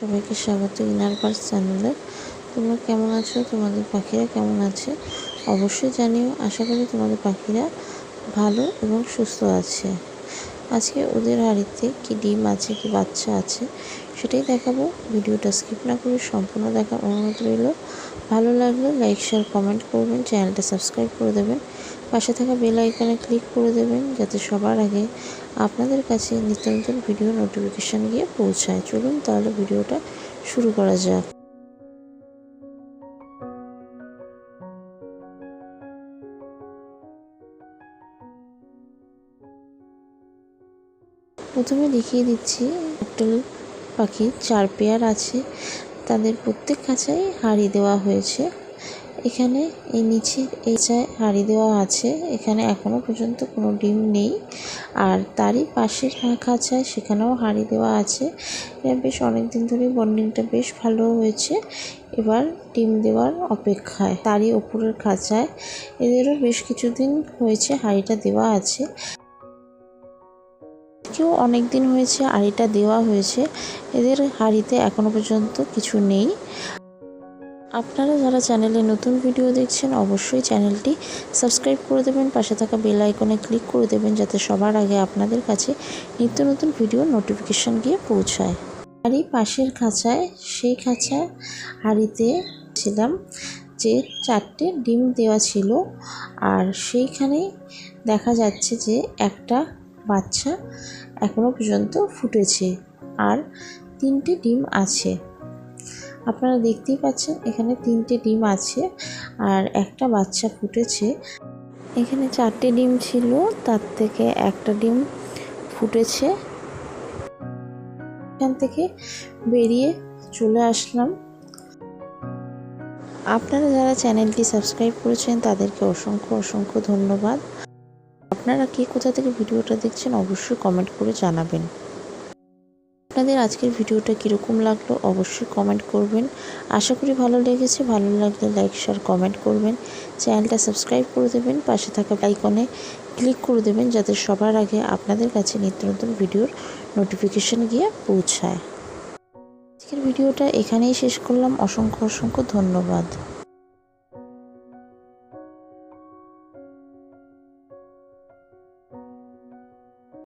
সবাইকে স্বাগত inner purse চ্যানেলে। তোমরা কেমন আছো? তোমাদের পাখিরা কেমন আছে? অবশ্যই জানিও। আশা করি তোমাদের পাখিরা ভালো এবং সুস্থ আছে। আজকে ওদের হাড়িতে কি ডিম আছে, কি বাচ্চা আছে, সেটাই দেখাবো। ভিডিওটা স্কিপ না করে সম্পূর্ণ দেখার অনুরোধ রইল। ভালো লাগলে লাইক, শেয়ার, কমেন্ট করবেন। চ্যানেলটা সাবস্ক্রাইব করে দেবেন। পাশে থাকা বেল আইকনে ক্লিক করে দেবেন, যাতে সবার আগে আপনাদের কাছে নিত্য নতুন ভিডিও নোটিফিকেশান গিয়ে পৌঁছায়। চলুন তাহলে ভিডিওটা শুরু করা যাক। প্রথমে দেখিয়ে দিচ্ছি একটা পাখি চার পেয়ার আছে। তাদের প্রত্যেক খাঁচায় হাঁড়ি দেওয়া হয়েছে। এখানে এই নিচে এই চায় হাঁড়ি দেওয়া আছে, এখানে এখনও পর্যন্ত কোনো ডিম নেই। আর তারই পাশের খাঁচায় সেখানেও হাঁড়ি দেওয়া আছে। এরা বেশ অনেক দিন ধরেই বন্ডিংটা বেশ ভালো হয়েছে। এবার ডিম দেওয়ার অপেক্ষায়, তারই ওপরের খাঁচায়। এদেরও বেশ কিছুদিন হয়েছে হাঁড়িটা দেওয়া আছে। কেউ অনেক দিন হয়েছে হাঁড়িটা দেওয়া হয়েছে। এদের হাঁড়িতে এখনও পর্যন্ত কিছু নেই। আপনারা যারা চ্যানেলে নতুন ভিডিও দেখছেন, অবশ্যই চ্যানেলটি সাবস্ক্রাইব করে দেবেন, পাশে থাকা বেল আইকনে ক্লিক করে দেবেন, যাতে সবার আগে আপনাদের কাছে নিত্য নতুন ভিডিও নোটিফিকেশান গিয়ে পৌঁছায়। হাড়ি পাশের খাঁচায়, সেই খাঁচা হাঁড়িতে ছিলাম যে চারটে ডিম দেওয়া ছিল আর সেইখানেই দেখা যাচ্ছে যে একটা বাচ্চা এখনও পর্যন্ত ফুটেছে আর তিনটে ডিম আছে। আপনারা দেখতেই পাচ্ছেন এখানে তিনটে ডিম আছে আর একটা বাচ্চা ফুটেছে। এখানে চারটে ডিম ছিল, তার থেকে একটা ডিম ফুটেছে। এখান থেকে বেরিয়ে চলে আসলাম। আপনারা যারা চ্যানেলটি সাবস্ক্রাইব করেছেন, তাদেরকে অসংখ্য অসংখ্য ধন্যবাদ। আপনারা কে কোথা থেকে ভিডিওটা দেখছেন, অবশ্যই কমেন্ট করে জানাবেন। আপনাদের আজকের ভিডিওটা কীরকম লাগল অবশ্যই কমেন্ট করবেন। আশা করি ভালো লেগেছে, ভালো লাগলে লাইক শেয়ার কমেন্ট করবেন। চ্যানেলটা সাবস্ক্রাইব করে দেবেন, পাশে থাকা আইকনে ক্লিক করে দেবেন যাতে সবার আগে আপনাদের কাছে নিত্য নতুন ভিডিওর নোটিফিকেশান গিয়ে পৌঁছায়। আজকের ভিডিওটা এখানেই শেষ করলাম। অসংখ্য অসংখ্য ধন্যবাদ।